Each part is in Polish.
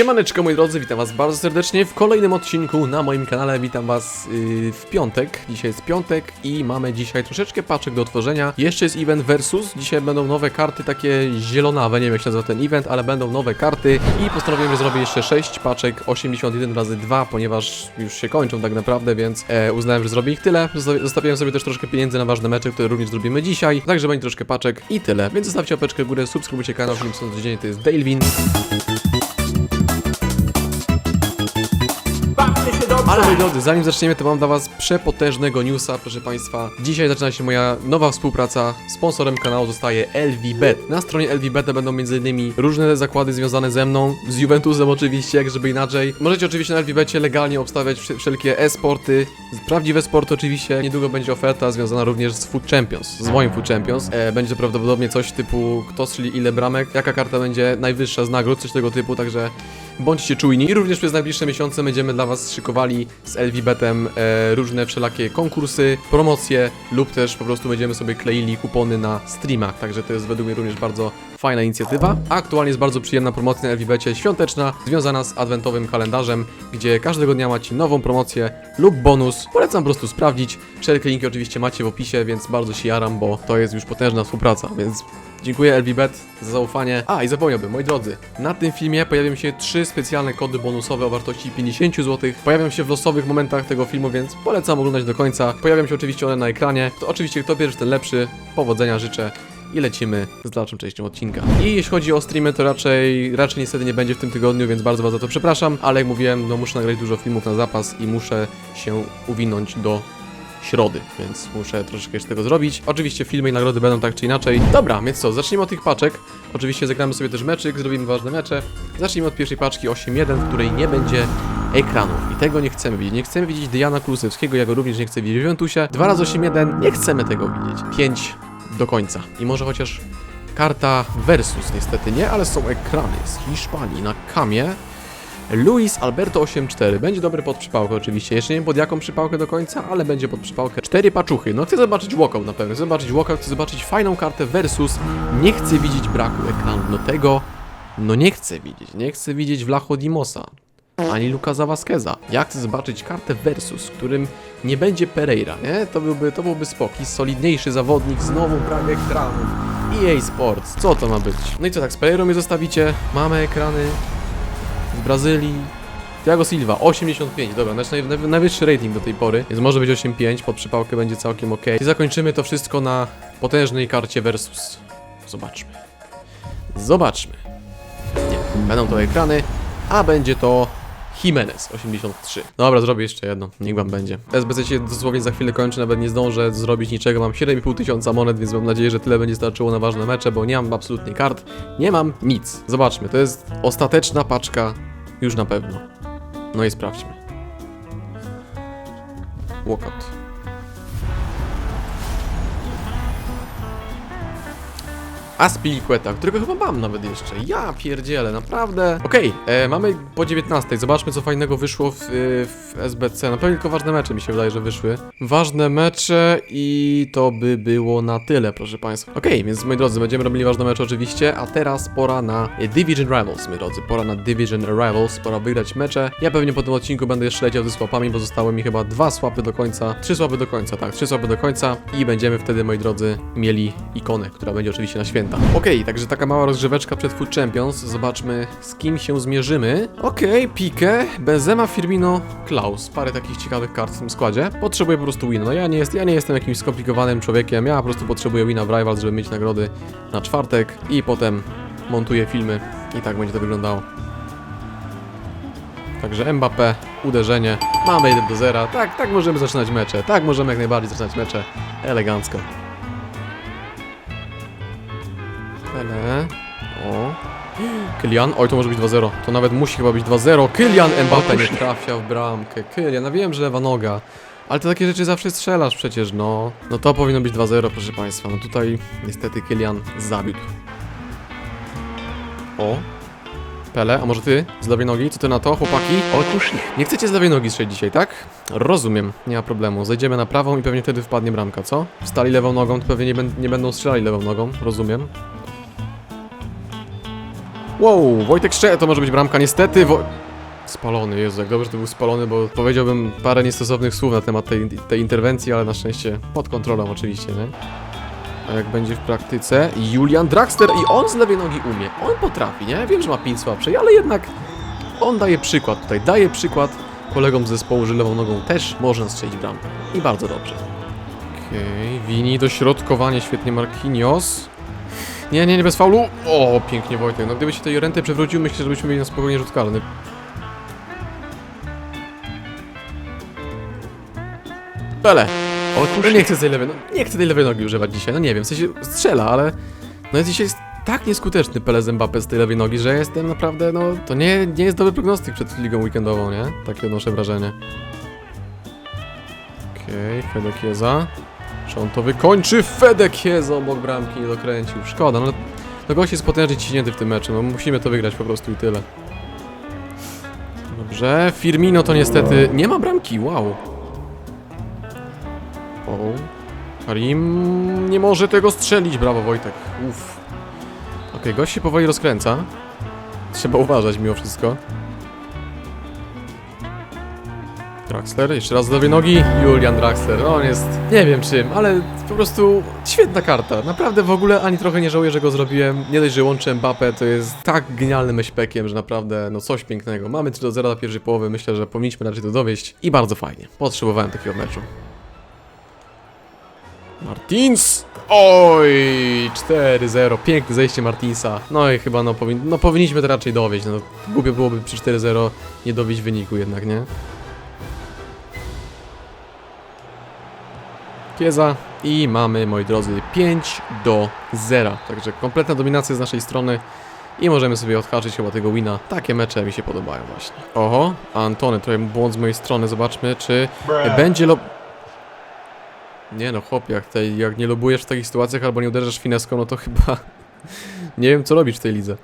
Siemaneczko moi drodzy, witam was bardzo serdecznie w kolejnym odcinku na moim kanale, witam was yy, w piątek, dzisiaj jest piątek i mamy dzisiaj troszeczkę paczek do otworzenia, jeszcze jest event versus, dzisiaj będą nowe karty takie zielonawe, nie wiem jak się nazywa ten event, ale będą nowe karty. I postanowiłem, że zrobię jeszcze 6 paczek 81 razy 2, ponieważ już się kończą tak naprawdę, więc e, uznałem, że zrobię ich tyle, Zosta- zostawiłem sobie też troszkę pieniędzy na ważne mecze, które również zrobimy dzisiaj, także będzie troszkę paczek i tyle, więc zostawcie łapeczkę w górę, subskrybujcie kanał, film co tydzień, to jest Dalewin. Ale moi drodzy, zanim zaczniemy, to mam dla was przepotężnego newsa, proszę państwa. Dzisiaj zaczyna się moja nowa współpraca. Sponsorem kanału zostaje LVBet. Na stronie LVBet będą m.in. różne zakłady związane ze mną, z Juventusem oczywiście, jak żeby inaczej. Możecie oczywiście na LVBecie legalnie obstawiać wsz- wszelkie e-sporty, prawdziwe sporty oczywiście. Niedługo będzie oferta związana również z Food Champions, z moim Food Champions. E, będzie prawdopodobnie coś typu kto strzeli ile bramek, jaka karta będzie najwyższa z nagród, coś tego typu, także bądźcie czujni. Również przez najbliższe miesiące będziemy dla Was szykowali z LVBetem e, różne wszelakie konkursy, promocje lub też po prostu będziemy sobie kleili kupony na streamach, także to jest według mnie również bardzo fajna inicjatywa. A aktualnie jest bardzo przyjemna promocja na LVBecie świąteczna, związana z adwentowym kalendarzem, gdzie każdego dnia macie nową promocję lub bonus. Polecam po prostu sprawdzić. Wszelkie linki oczywiście macie w opisie, więc bardzo się jaram, bo to jest już potężna współpraca, więc Dziękuję LVBet za zaufanie. A i zapomniałbym, moi drodzy, na tym filmie pojawią się trzy specjalne kody bonusowe o wartości 50 zł. Pojawią się w losowych momentach tego filmu, więc polecam oglądać do końca. Pojawią się oczywiście one na ekranie. To oczywiście kto pierwszy, ten lepszy. Powodzenia życzę. I lecimy z dalszą częścią odcinka. I jeśli chodzi o streamy, to raczej, raczej niestety nie będzie w tym tygodniu, więc bardzo was za to przepraszam, ale jak mówiłem, no muszę nagrać dużo filmów na zapas i muszę się uwinąć do środy, więc muszę troszeczkę jeszcze tego zrobić. Oczywiście filmy i nagrody będą tak czy inaczej. Dobra, więc co, zacznijmy od tych paczek. Oczywiście zagramy sobie też meczyk, zrobimy ważne mecze. Zacznijmy od pierwszej paczki 8.1, w której nie będzie ekranów. I tego nie chcemy widzieć. Nie chcemy widzieć Diana Kulusewskiego, ja go również nie chcę widzieć w Juventusie. 2 razy 8.1, nie chcemy tego widzieć. 5 do końca. I może chociaż karta versus, niestety nie, ale są ekrany z Hiszpanii na kamie. Luis Alberto 8-4. Będzie dobry pod przypałkę oczywiście. Jeszcze nie wiem pod jaką przypałkę do końca, ale będzie pod przypałkę. Cztery paczuchy. No chcę zobaczyć walkout na pewno. Chcę zobaczyć walkout, chcę zobaczyć fajną kartę versus. Nie chcę widzieć braku ekranu. No tego, no nie chcę widzieć. Nie chcę widzieć Vlacho Dimosa. Ani Lukaza Vasqueza. Ja chcę zobaczyć kartę versus, w którym nie będzie Pereira, nie? To byłby, to byłby spokój. Solidniejszy zawodnik, znowu brak ekranu. EA Sports, co to ma być? No i co tak, z Pereirą mnie zostawicie? Mamy ekrany, z Brazylii. Thiago Silva, 85, dobra, znaczy naj, naj, najwyższy rating do tej pory, więc może być 8,5, pod przypałkę będzie całkiem ok. I zakończymy to wszystko na potężnej karcie versus. Zobaczmy. Zobaczmy. Nie, będą to ekrany, a będzie to Jimenez 83. Dobra, zrobię jeszcze jedno, niech wam będzie. SBC się dosłownie za chwilę kończy, nawet nie zdążę zrobić niczego, mam 7,5 tysiąca monet, więc mam nadzieję, że tyle będzie starczyło na ważne mecze, bo nie mam absolutnie kart, nie mam nic. Zobaczmy, to jest ostateczna paczka, już na pewno. No i sprawdźmy. Walkout. Aspilicueta, którego chyba mam nawet jeszcze. Ja pierdzielę, naprawdę. Okej, e, mamy po 19. Zobaczmy, co fajnego wyszło w, y, w SBC. Na pewno tylko ważne mecze mi się wydaje, że wyszły. Ważne mecze i to by było na tyle, proszę Państwa. Okej, więc moi drodzy, będziemy robili ważne mecze oczywiście, a teraz pora na e, Division Rivals, moi drodzy. Pora na Division Rivals, pora wygrać mecze. Ja pewnie po tym odcinku będę jeszcze leciał ze słapami, bo zostały mi chyba dwa słapy do końca. Trzy słapy do końca, tak, trzy słapy do końca i będziemy wtedy, moi drodzy, mieli ikonę, która będzie oczywiście na święta. Okej, także taka mała rozgrzeweczka przed Food Champions. Zobaczmy, z kim się zmierzymy. Okej, Pique, Benzema, Firmino, Klaus. Parę takich ciekawych kart w tym składzie. Potrzebuję po prostu wina. No ja nie, jest, ja nie jestem jakimś skomplikowanym człowiekiem, ja po prostu potrzebuję wina w Rivals, żeby mieć nagrody na czwartek i potem montuję filmy i tak będzie to wyglądało. Także Mbappé, uderzenie, mamy 1 do 0. Tak, tak możemy zaczynać mecze. Tak możemy jak najbardziej zaczynać mecze. Elegancko. Kylian, oj to może być 2-0. To nawet musi chyba być 2-0. Kylian Mbappé nie trafia w bramkę. Kylian, ja wiem, że lewa noga. Ale to takie rzeczy zawsze strzelasz przecież, no. No to powinno być 2-0, proszę Państwa. No tutaj niestety Kylian zabił. O. Pele, a może ty z lewej nogi? Co ty na to, chłopaki? Otóż nie. Nie chcecie z lewej nogi strzelić dzisiaj, tak? Rozumiem, nie ma problemu. Zejdziemy na prawą i pewnie wtedy wpadnie bramka, co? Stali lewą nogą, to pewnie nie, nie będą strzelali lewą nogą, rozumiem. Wow, Wojtek Szcze, to może być bramka, niestety, Wo... Spalony, Jezu, jak dobrze, że to był spalony, bo powiedziałbym parę niestosownych słów na temat tej, tej interwencji, ale na szczęście pod kontrolą oczywiście, nie? A jak będzie w praktyce? Julian Draxler i on z lewej nogi umie. On potrafi, nie? Wiem, że ma pięć słabszej, ale jednak on daje przykład tutaj. Daje przykład kolegom z zespołu, że lewą nogą też można strzelić bramkę. I bardzo dobrze. Okej, Wini, dośrodkowanie, świetnie Marquinhos. Nie, nie, nie, bez faulu. O, pięknie Wojtek. No gdyby się tej rentę przewrócił, myślę, że byśmy mieli na spokojnie rzut karny. Pele. O kurde, nie chcę tej lewej, no, nie chcę tej lewej nogi używać dzisiaj, no nie wiem, w sensie strzela, ale no jest dzisiaj jest tak nieskuteczny Pele z Mbappé z tej lewej nogi, że jestem naprawdę, no to nie, nie jest dobry prognostyk przed ligą weekendową, nie? Takie odnoszę wrażenie. Okej, okay, Fedek Jeza. Czy on to wykończy? Fedek Jeza obok bramki nie dokręcił. Szkoda, no no gość jest potężnie ciśnięty w tym meczu, no musimy to wygrać po prostu i tyle. Dobrze, Firmino to niestety nie ma bramki, wow. O, Karim nie może tego strzelić, brawo Wojtek. Uff. Okej, gość się powoli rozkręca. Trzeba uważać mimo wszystko. Draxler, jeszcze raz z lewej nogi. Julian Draxler, no on jest, nie wiem czym, ale po prostu świetna karta. Naprawdę w ogóle ani trochę nie żałuję, że go zrobiłem. Nie dość, że łączę Mbappé, to jest tak genialnym meśpekiem, że naprawdę, no coś pięknego. Mamy 3 do 0 na pierwszej połowy, myślę, że powinniśmy raczej to dowieść i bardzo fajnie. Potrzebowałem takiego meczu. Martins! Oj, 4-0, piękne zejście Martinsa. No i chyba no, powin no powinniśmy to raczej dowieść. No, głupio byłoby przy 4-0 nie dowieść wyniku jednak, nie? Kieza i mamy, moi drodzy, 5 do 0. Także kompletna dominacja z naszej strony i możemy sobie odhaczyć chyba tego wina. Takie mecze mi się podobają właśnie. Oho, Antony, trochę błąd z mojej strony. Zobaczmy, czy będzie lob... Nie no, chłop, jak, jak nie lobujesz w takich sytuacjach albo nie uderzasz fineską, no to chyba... nie wiem, co robić w tej lidze.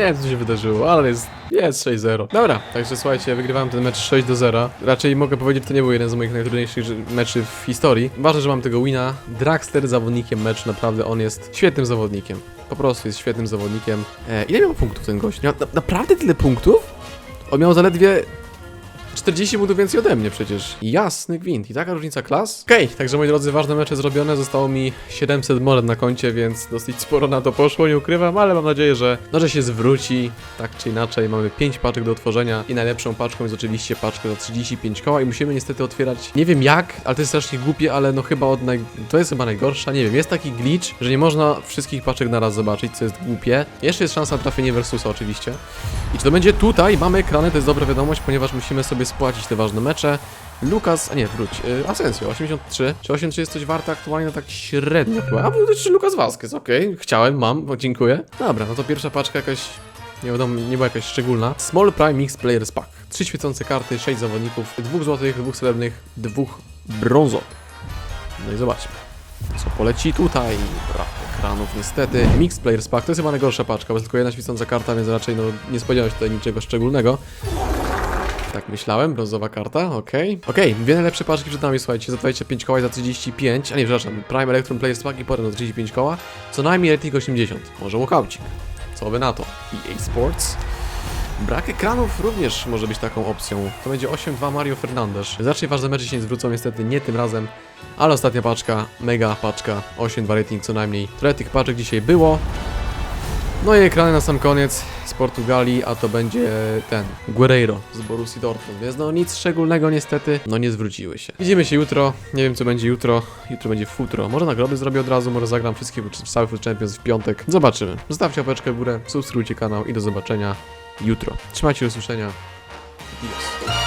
Nie wiem, co się wydarzyło, ale jest, jest 6-0. Dobra, także słuchajcie, wygrywałem ten mecz 6 do 0. Raczej mogę powiedzieć, że to nie był jeden z moich najtrudniejszych meczy w historii. Ważne, że mam tego wina. Draxler zawodnikiem meczu, naprawdę on jest świetnym zawodnikiem. Po prostu jest świetnym zawodnikiem. E, ile miał punktów ten gość? Miał na, naprawdę tyle punktów? On miał zaledwie 40 punktów więcej ode mnie przecież. Jasny gwint. I taka różnica klas? Okej, także moi drodzy, ważne mecze zrobione. Zostało mi 700 monet na koncie, więc dosyć sporo na to poszło, nie ukrywam, ale mam nadzieję, że, no, że się zwróci. Tak czy inaczej, mamy 5 paczek do otworzenia i najlepszą paczką jest oczywiście paczka za 35 koła i musimy niestety otwierać, nie wiem jak, ale to jest strasznie głupie, ale no chyba od naj... to jest chyba najgorsza, nie wiem, jest taki glitch, że nie można wszystkich paczek na raz zobaczyć, co jest głupie. Jeszcze jest szansa na trafienie Versusa oczywiście. I czy to będzie tutaj? Mamy ekrany, to jest dobra wiadomość, ponieważ musimy sobie spłacić te ważne mecze. Lukas, a nie, wróć, y, Asensio, 83. Czy 83 jest coś warte aktualnie? No tak średnio chyba. A, był to jeszcze Lukas Vasquez, okej. Chciałem, mam, dziękuję. Dobra, no to pierwsza paczka jakaś, nie wiadomo, nie była jakaś szczególna. Small Prime Mix Players Pack. Trzy świecące karty, 6 zawodników, dwóch złotych, dwóch srebrnych, dwóch brązowych. No i zobaczmy. Co poleci tutaj? Brak ekranów niestety. Mix Players Pack to jest chyba najgorsza paczka, bo jest tylko jedna świecąca karta, więc raczej no, nie spodziewałem się tutaj niczego szczególnego. Tak myślałem, brązowa karta, okej. Okej, dwie najlepsze paczki przed nami, słuchajcie, za 25 koła i za 35, a nie, przepraszam, Prime Electrum Players Pack i potem za 35 koła, co najmniej rating 80, może walkoucik. Co by na to? EA Sports. Brak ekranów również może być taką opcją. To będzie 8-2 Mario Fernandes. Raczej ważne mecze się nie zwrócą, niestety nie tym razem. Ale ostatnia paczka, mega paczka, 8-2 rating co najmniej. Trochę tych paczek dzisiaj było. No i ekrany na sam koniec z Portugalii, a to będzie ten, Guerreiro z Borussii Dortmund, więc no nic szczególnego niestety, no nie zwróciły się. Widzimy się jutro, nie wiem co będzie jutro, jutro będzie futro, może nagrody zrobię od razu, może zagram wszystkie cały Food Champions w piątek, zobaczymy. Zostawcie łapeczkę w górę, subskrybujcie kanał i do zobaczenia jutro. Trzymajcie usłyszenia. Adios.